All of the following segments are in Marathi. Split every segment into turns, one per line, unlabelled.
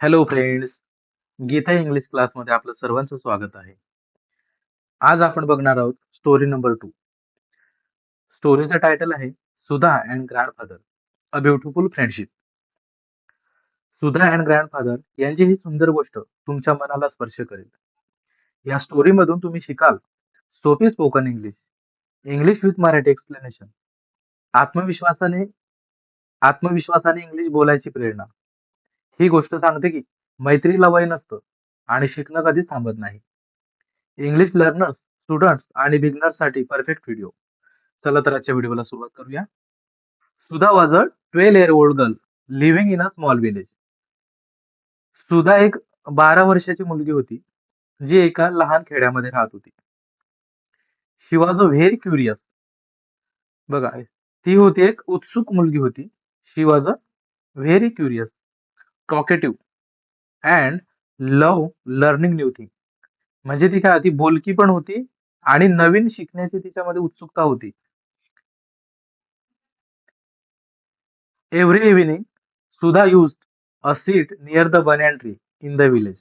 हॅलो फ्रेंड्स गीता इंग्लिश क्लासमध्ये आपलं सर्वांचं स्वागत आहे. आज आपण बघणार आहोत स्टोरी नंबर टू स्टोरीचं टायटल आहे Sudha and grandfather a beautiful friendship Sudha and grandfather यांची ही सुंदर गोष्ट तुमच्या मनाला स्पर्श करेल. या स्टोरीमधून तुम्ही शिकाल सोपी spoken English English with Marathi explanation आत्मविश्वासाने आत्मविश्वासाने इंग्लिश बोलायची प्रेरणा ही गोष्ट सांगते की मैत्रीला वय नसतं आणि शिकणं कधीच थांबत नाही. इंग्लिश लर्नर्स स्टुडंट्स आणि बिगनर्ससाठी परफेक्ट व्हिडिओ चला तर आजच्या व्हिडिओला सुरुवात करूया. Sudha was a twelve year old girl living in a small village Sudha एक बारा वर्षाची मुलगी होती जी एका लहान खेड्यामध्ये राहत होती. She was a very curious बघा ती होती एक उत्सुक मुलगी होती. She was a very curious talkative and love learning new thing म्हणजे ती काय ती बोलकी पण होती आणि नवीन शिकण्याची तिच्यामध्ये उत्सुकता होती. Every evening Sudha use a seat near the banyan tree in the village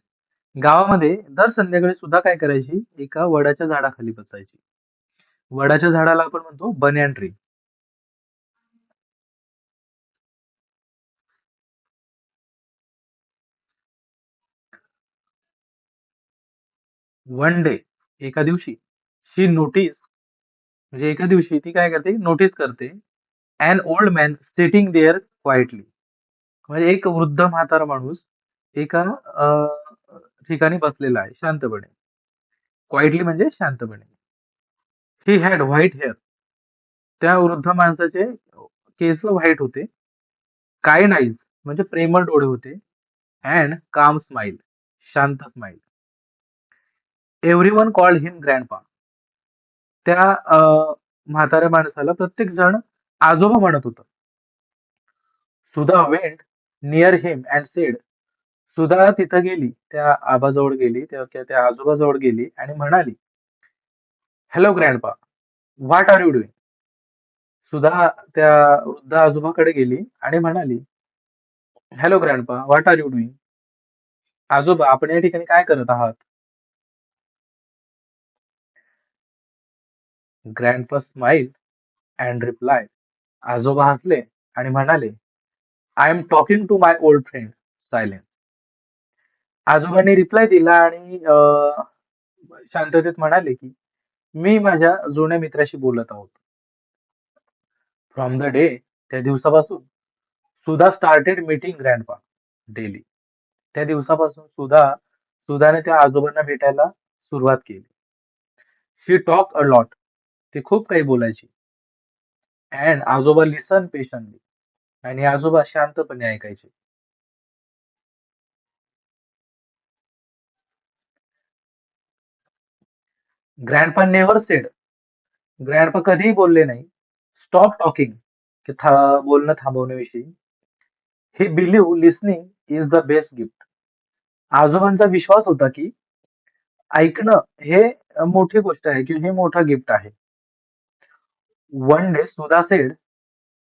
गावामध्ये दर संध्याकाळी सुद्धा काय करायची? एका वडाच्या झाडाखाली बसायची. वडाच्या झाडाला आपण म्हणतो बनियन ट्री वन डे एका दिवशी. शी नोटीस म्हणजे एका दिवशी ती काय करते नोटीस करते and old man sitting there quietly म्हणजे एक वृद्ध म्हातारा माणूस एका ठिकाणी बसलेला आहे शांतपणे. क्वाइटली म्हणजे शांतपणे. ही हॅड व्हाईट हेअर त्या वृद्ध माणसाचे केस व्हाईट होते. काय नाईज म्हणजे प्रेमळ डोळे होते. अँड काम स्माइल शांत smile everyone called him grandpa त्या अ, म्हाताऱ्या माणसाला प्रत्येक जण आजोबा म्हणत होतं. Sudha went near him and said Sudha तिथं गेली त्या आबाजवळ गेली त्या त्या त्या आजोबाजवळ गेली आणि म्हणाली hello grandpa what are you doing Sudha त्या वृद्ध आजोबाकडे गेली आणि म्हणाली hello grandpa what are you doing आजोबा आपण या ठिकाणी काय करत आहात? Grandpa smile and reply. आजोबा हसले आणि म्हणाले I am talking to my old friend silence आजोबांनी रिप्लाय दिला आणि शांततेत म्हणाले की मी माझ्या जुन्या मित्राशी बोलत आहोत. फ्रॉम द डे त्या दिवसापासून Sudha started meeting grandpa daily. त्या दिवसापासून सुधा सुधाने त्या आजोबांना भेटायला सुरुवात केली. शी टॉक अ लॉट ती खूप काही बोलायची. अँड आजोबा लिसन पेशंटली आणि आजोबा शांतपणे ऐकायचे. ग्रँडपा नेव्हर सेड ग्रँडपा कधीही बोलले नाही. स्टॉप टॉकिंग की था बोलणं थांबवण्याविषयी. He believe listening is the best gift आजोबांचा विश्वास होता की ऐकणं हे मोठी गोष्ट आहे किंवा हे मोठा गिफ्ट आहे. वन डे सुधा सेड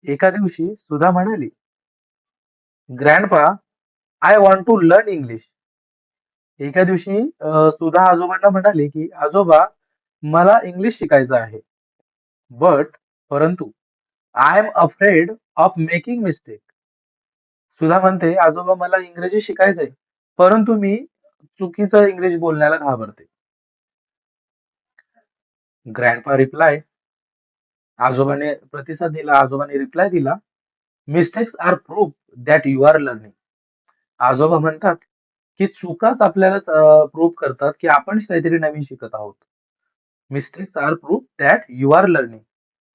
एका दिवशी सुधा म्हणाली grandpa I want to learn English एका दिवशी सुधा आजोबांना म्हणाली की आजोबा मला इंग्लिश शिकायचं आहे. बट परंतु I am afraid of making mistake Sudha म्हणते आजोबा मला इंग्रजी शिकायचंय परंतु मी चुकीचं इंग्लिश बोलण्याला घाबरते. ग्रँडपा रिप्लाय आजोबाने प्रतिसाद दिला आजोबाने रिप्लाय दिला mistakes are proof that you are learning आजोबा म्हणतात की चुकाच आपल्याला प्रूफ करतात की आपण काहीतरी नवीन शिकत आहोत. Mistakes are proof that you are learning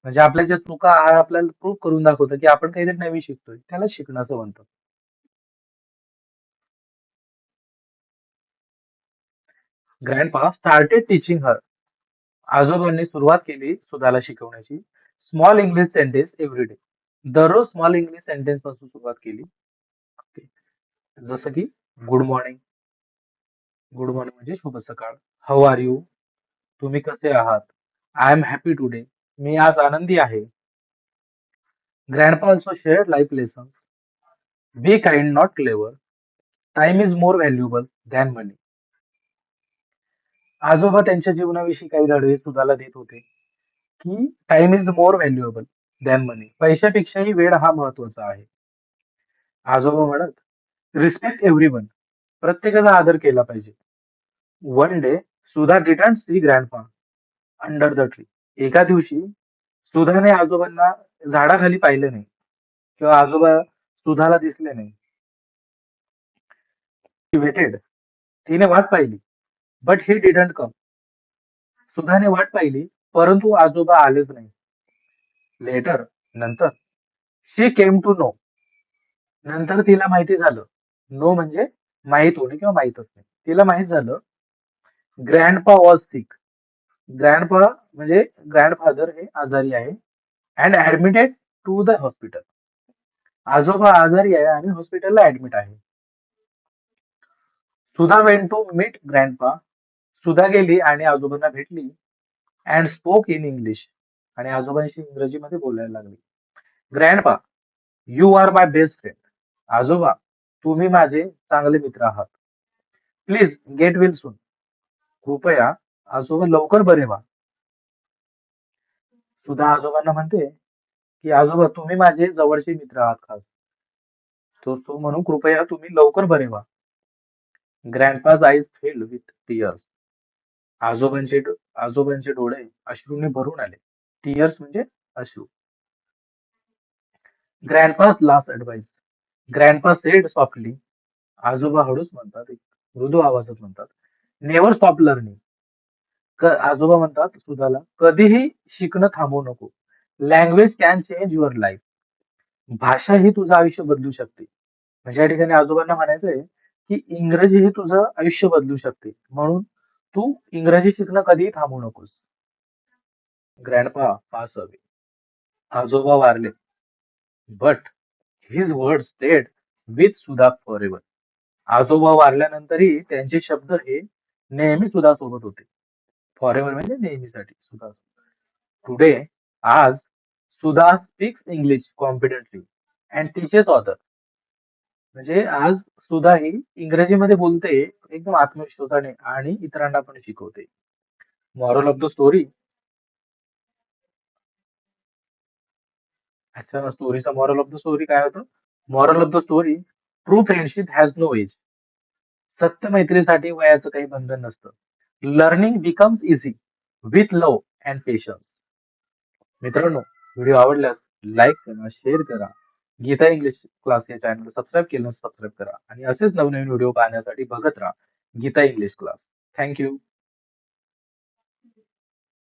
म्हणजे आपल्या ज्या चुका आपल्याला प्रूफ करून दाखवतं की आपण काहीतरी नवीन शिकतोय त्याला शिकणं असं म्हणतात. ग्रँडपा स्टार्टेड टीचिंग हर आजोबांनी सुरुवात केली सुधाला शिकवण्याची. Small English sentence every day दररोज स्मॉल इंग्लिश सेंटेन्सपासून सुरुवात केली. जसं की गुड मॉर्निंग गुड मॉर्निंग म्हणजे शुभ सकाळ. हाऊ आर यू तुम्ही कसे आहात? आय एम हॅपी टुडे मी आज आनंदी आहे. Grandpa also share life lesson be kind not clever time is more valuable than money आजोबा त्यांच्या जीवनाविषयी काही धडे सुद्धा देत होते. की time is more valuable than money पैशापेक्षाही वेळ हा महत्त्वाचा आहे. आजोबा म्हणत रिस्पेक्ट एव्हरीवन प्रत्येकाचा आदर केला पाहिजे. One day Sudha return see grandpa under the tree एका दिवशी सुधाने आजोबांना झाडाखाली पाहिलं नाही. किंवा आजोबा सुधाला दिसले नाही. वेटेड तिने वाट पाहिली. बट ही डिडंट कम सुधाने वाट पाहिली परंतु आजोबा आलेच नाही. लेटर नंतर. शी केम टू नो नंतर तिला माहिती झालं. नो म्हणजे माहीत होणे किंवा माहीत असणे तिला माहीत झालं ग्रँडपा वॉज सिक ग्रँडपा म्हणजे ग्रँडफादर हे आजारी आहे and admitted to the hospital आजोबा आजारी आहे आणि हॉस्पिटलला ऍडमिट आहे. Sudha went to meet grandpa सुद्धा गेली आणि आजोबांना भेटली अँड स्पोक इन इंग्लिश आणि आजोबांशी इंग्रजीमध्ये बोलायला लागली. Grandpa you are my best friend आजोबा तुम्ही माझे चांगले मित्र आहात. प्लीज गेट विल सून कृपया आजोबा लवकर बरे व्हा. सुद्धा आजोबांना म्हणते की आजोबा तुम्ही माझे जवळचे मित्र आहात खास तो तो म्हणून कृपया तुम्ही लवकर बरे व्हा. Grandpa's eyes filled with tears आजोबांचे आजोबांचे डोळे अश्रूने भरून आले. टीयर्स म्हणजे अश्रू. Grandpa's last advice grandpa said softly आजोबा हळूच म्हणतात एक मृदू आवाजात म्हणतात नेव्हर स्टॉप लर्निंग आजोबा म्हणतात सुधाला कधीही शिकणं थांबवू नको. Language can change your life भाषा ही तुझं आयुष्य बदलू शकते. म्हणजे या ठिकाणी आजोबांना म्हणायचंय की इंग्रजी ही तुझं आयुष्य बदलू शकते. म्हणून तू इंग्रजी शिकणं कधीही थांबवू नकोस. ग्रँडपा पास अवे आजोबा वारले. But his word stayed with Sudha forever आजोबा वारल्यानंतरही त्यांचे शब्द हे नेहमी सुधा सोबत होते. फॉर एव्हर म्हणजे नेहमीसाठी सुधा टुडे आज Sudha speaks English confidently and teaches other म्हणजे आज सुधा ही इंग्रजीमध्ये बोलते एकदम आत्मविश्वासाने आणि इतरांना पण शिकवते. मॉरल ऑफ द स्टोरी अच्छा स्टोरीचा मॉरल ऑफ द स्टोरी काय होतं? Moral of the story true friendship has no age सत्य मैत्रीसाठी वयाचं काही बंधन नसतं. Learning becomes easy with love and patience मित्रांनो व्हिडिओ आवडल्यास लाईक करा शेअर करा. गीता इंग्लिश क्लास या चॅनल सबस्क्राईब केलं सबस्क्राईब करा. आणि असेच नवनवीन व्हिडिओ पाहण्यासाठी बघत राहा. Gita English class thank you